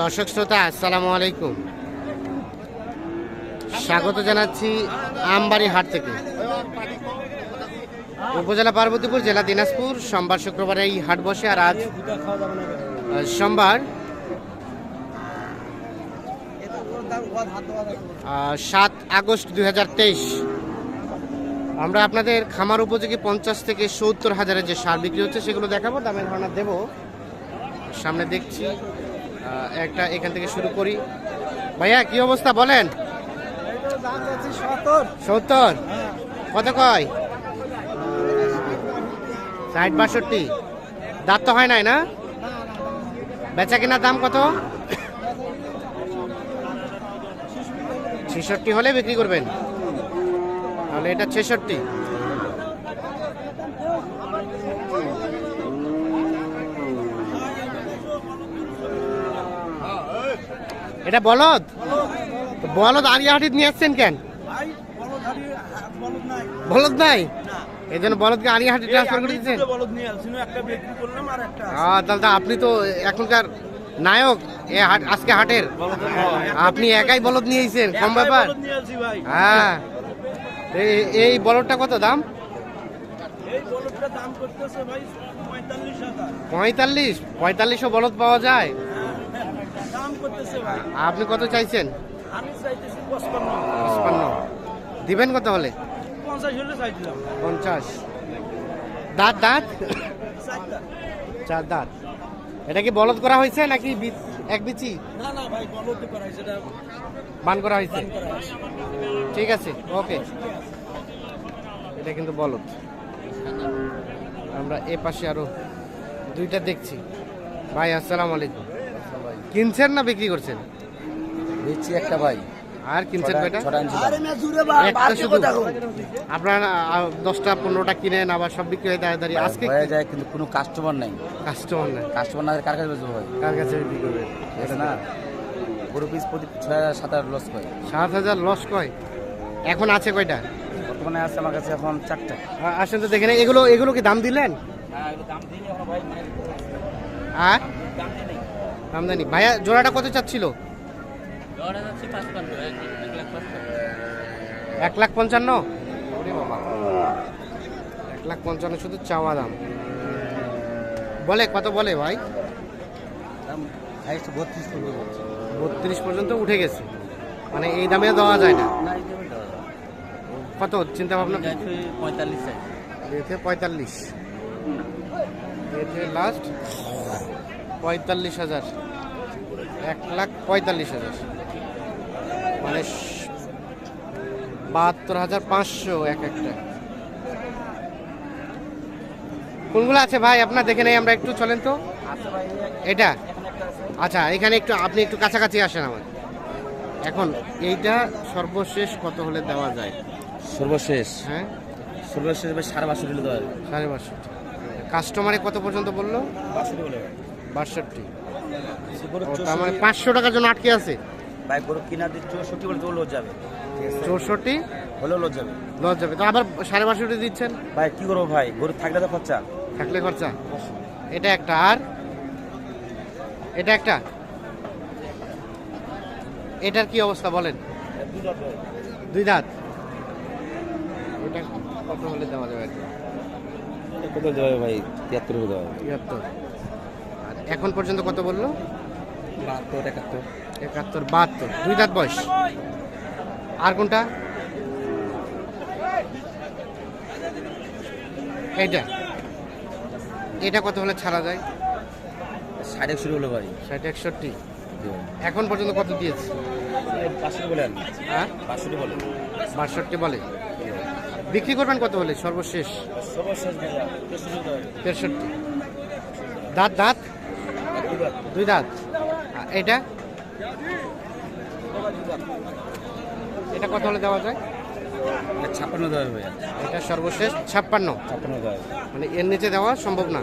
দর্শক শ্রোতা, আসসালামু আলাইকুম। স্বাগত জানাচ্ছি আমবাড়ি হাট থেকে। উপজেলা পার্বতীপুর, জেলা দিনাজপুর, সোমবার শুক্রবার এই হাট বসে আর আজ সোমবার সাত আগস্ট দুই হাজার তেইশ। আমরা আপনাদের খামার উপযোগী পঞ্চাশ থেকে সত্তর হাজারের যে সার বিক্রি হচ্ছে, সেগুলো দেখাবো, দামের ধারণা দেবো। সামনে দেখছি একটা এখান থেকে শুরু করি। ভাইয়া, কি অবস্থা বলেন? সত্তর। কত কয়? ষাট, বাষট্টি। দাঁত তো হয় নাই না? বেচা কেনার দাম কত? ছেষট্টি হলে বিক্রি করবেন। তাহলে এটা ছেষট্টি। এটা বলদ? বলদ আরিয়াহাটি নিয়ে আসছেন কেন? বলদ নাই। এই জন্য বলদকে আরিয়াহাটি ট্রান্সফার করে দিচ্ছেন? তো আপনি তো এখনকার নায়ক এ আজকে হাটের। আপনি একাই বলদ নিয়ে এসেছেন কম ব্যাপার। হ্যাঁ। এই- এই বলদটা কত দাম? পঁয়তাল্লিশ পঁয়তাল্লিশও বলদ পাওয়া যায়। আপনি কত চাইছেন? পঁচপান্ন। দিবেন কত হলে? পঞ্চাশ দাঁত দাঁত? চার দাঁত। এটা কি বলদ করা হয়েছে নাকি এক বিচি? বান করা হয়েছে। ঠিক আছে ওকে। এটা কিন্তু বলদ। আমরা এ পাশে আরও দুইটা দেখছি। ভাই আসসালামু আলাইকুম। কিনছেন না বিক্রি করছেন? দিচ্ছি একটা ভাই। আর কিনছেন কয়টা? ছটা আনছি একটা শুধু। আপনার দশটা পনেরোটা কিনেন আবার সব বিক্রি হয়ে দাঁড়িয়ে দাঁড়িয়ে। আজকে হয়ে যায় কিন্তু কোনো কাস্টমার নাই। কাস্টমার নাই। কাস্টমার না কার কাছে বেচবো ভাই? কার কাছে বিক্রি করবেন ঠিক না। গরু পিস প্রতি ছয় হাজার সাত হাজার লস হয় সাত হাজার লস কয়? এখন আছে কয়টা? বর্তমানে আছে আমার কাছে এখন চারটা। আসেন তো দেখে নেই। এগুলো এগুলো কি দাম দিলেন? হ্যাঁ দাম দিলে ভাই আর? আমদানি। ভাইয়া জোড়াটা কত চাচ্ছিল? এক লাখ পঞ্চান্ন। বাবা। এক লাখ পঞ্চান্ন শুধু চাওয়া দাম। বলে কত বলে ভাই? হাইস্ট বত্রিশ বত্রিশ পর্যন্ত উঠে গেছে। মানে এই দামে দেওয়া যায় না? কত চিন্তা ভাবনা পঁয়তাল্লিশ পঁয়তাল্লিশ। এতে লাস্ট পঁয়তাল্লিশ হাজার। এক লাখ পঁয়তাল্লিশ হাজার। মানে বাহাত্তর হাজার পাঁচশো এক একটা। কোনগুলো আছে ভাই? আপনার দেখে নেই আমরা একটু চলেন তো। এটা? আচ্ছা এখানে একটু আপনি একটু কাছাকাছি আসেন আমার। এখন এইটা সর্বশেষ কত হলে দেওয়া যায়? সর্বশেষ? হ্যাঁ? সর্বশেষ ভাই সাড়ে বাষট্টি হলে দেওয়া সাড়ে বাষট্টি। কাস্টমারে কত পর্যন্ত বলল? বাষট্টি বলে বাষট্টি। তার মানে পাঁচশো টাকার জন্য আটকে আছে? ভাই গরু কিনা দিয়ে চৌষট্টি বলে তো লোজ যাবে। চৌষট্টি? হলেও লোজ যাবে। লস যাবে। তো আবার সাড়ে বাষট্টি দিচ্ছেন? ভাই কি করব ভাই? গরু থাকলে তো খরচা। থাকলে খরচা? এটা একটা আর? এটা একটা? এটার কি অবস্থা বলেন? দুই দাঁত এটা কত হলে দেওয়া যাবে? কত দেওয়া ভাই? তিয়াত্তর দেওয়া তিয়াত্তর। এখন পর্যন্ত কত বলল? বাহাত্তর একাত্তর। একাত্তর বাহাত্তর। দুই দাঁত বয়স। আর কোনটা? এইটা। এটা কত হলে ছাড়া যায়? ষাট একশো হলো ভাই। ষাট একষট্টি। এখন পর্যন্ত কত দিয়েছে? বলে হ্যাঁ? পাঁচশোটি বলে। বাষট্টি বলে। বিক্রি করবেন কত হলে? সর্বশেষ। সর্বশেষ তেষট্টি। দাঁত দাঁত? দুই দাঁত? এটা? এটা কত হলে দেওয়া যায়? ছাপ্পান্ন দেওয়া হবে এটা সর্বশেষ ছাপ্পান্ন। ছাপ্পান্ন দেওয়া মানে এর নিচে দেওয়া সম্ভব না?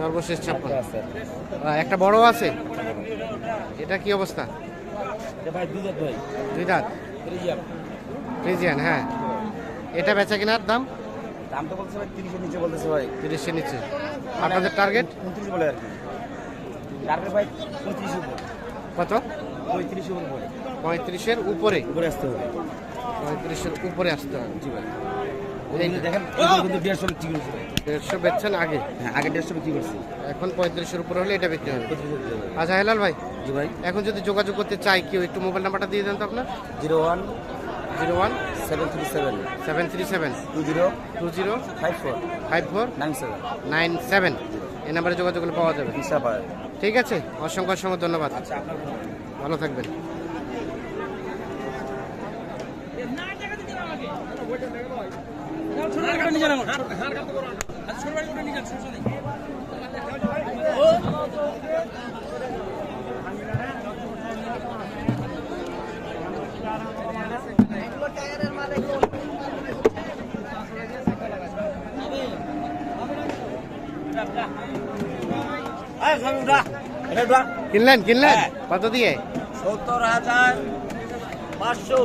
সর্বশেষ ছাপ্পান্ন। একটা বড় আছে? এটা কি অবস্থা? দুই দাঁত ফ্রিজিয়ান। হ্যাঁ। এটা বেচা কেনার দাম? দাম তো বলছে ভাই তিরিশের নিচে বলতেছে ভাই। তিরিশের নিচে। আপনাদের টার্গেট উনত্রিশ বলে আর কি। টার্গেট ভাই পঁয়ত্রিশ উপর। কত? পঁয়ত্রিশ উপর। পড়ে পঁয়ত্রিশের উপরে? উপরে আসতে হবে। পঁয়ত্রিশের উপরে আসতে হবে। জি ভাই। দেখেন কিন্তু দেড়শো বিক্রি করছি দেড়শো বেচছেন আগে? হ্যাঁ আগে দেড়শো বিক্রি করছি। এখন পঁয়ত্রিশের উপরে হলে এটা বিক্রি হবে। আচ্ছা হেলাল ভাই জি ভাই। এখন যদি যোগাযোগ করতে চাই কেউ একটু মোবাইল নাম্বারটা দিয়ে দেন তো আপনার। Zero one zero one seven three seven. Seven three seven. Two zero two zero five four. Five four nine seven. Nine seven. এই নাম্বারে যোগাযোগ পাওয়া যাবে। ঠিক আছে অসংখ্য অসংখ্য ধন্যবাদ। আচ্ছা থাকবেন। ভালো কিনলেন কিনলেন? কত দিয়ে? সত্তর হাজার পাঁচশো।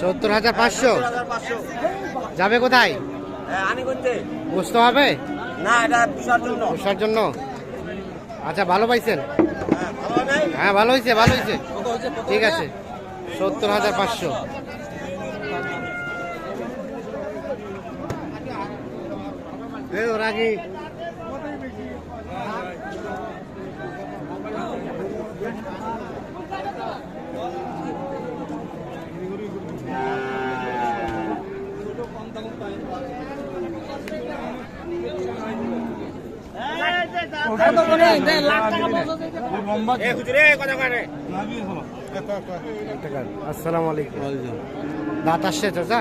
সত্তর হাজার পাঁচশো? যাবে কোথায়? বুঝতে হবে না এটা জন্য। পোষার জন্য। আচ্ছা ভালো পাইছেন? হ্যাঁ, ভালো নাই? হ্যাঁ ভালো হয়েছে ভালো হয়েছে হয়েছে ঠিক আছে। সত্তর হাজার পাঁচশো। ওর আসসালামু আলাইকুম দাঁত আসছে চাচা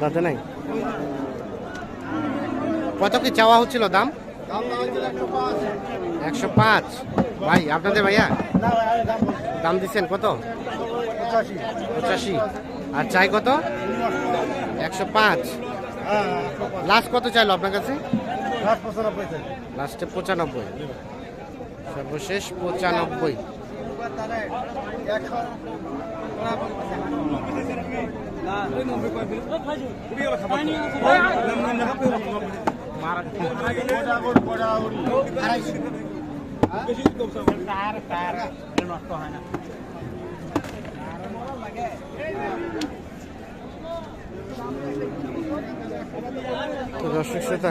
দাঁতে নাই? কত কি চাওয়া হচ্ছিল দাম? একশো পাঁচ। ভাই, আপনাদের ভাইয়া? দাম দিচ্ছেন কত? পঁচাশি। আর চাই কত? একশো পাঁচ। লাস্ট কত চাইলো আপনার কাছে? লাস্টে পঁচানব্বই। সর্বশেষ পঁচানব্বই। দর্শক শ্রোতা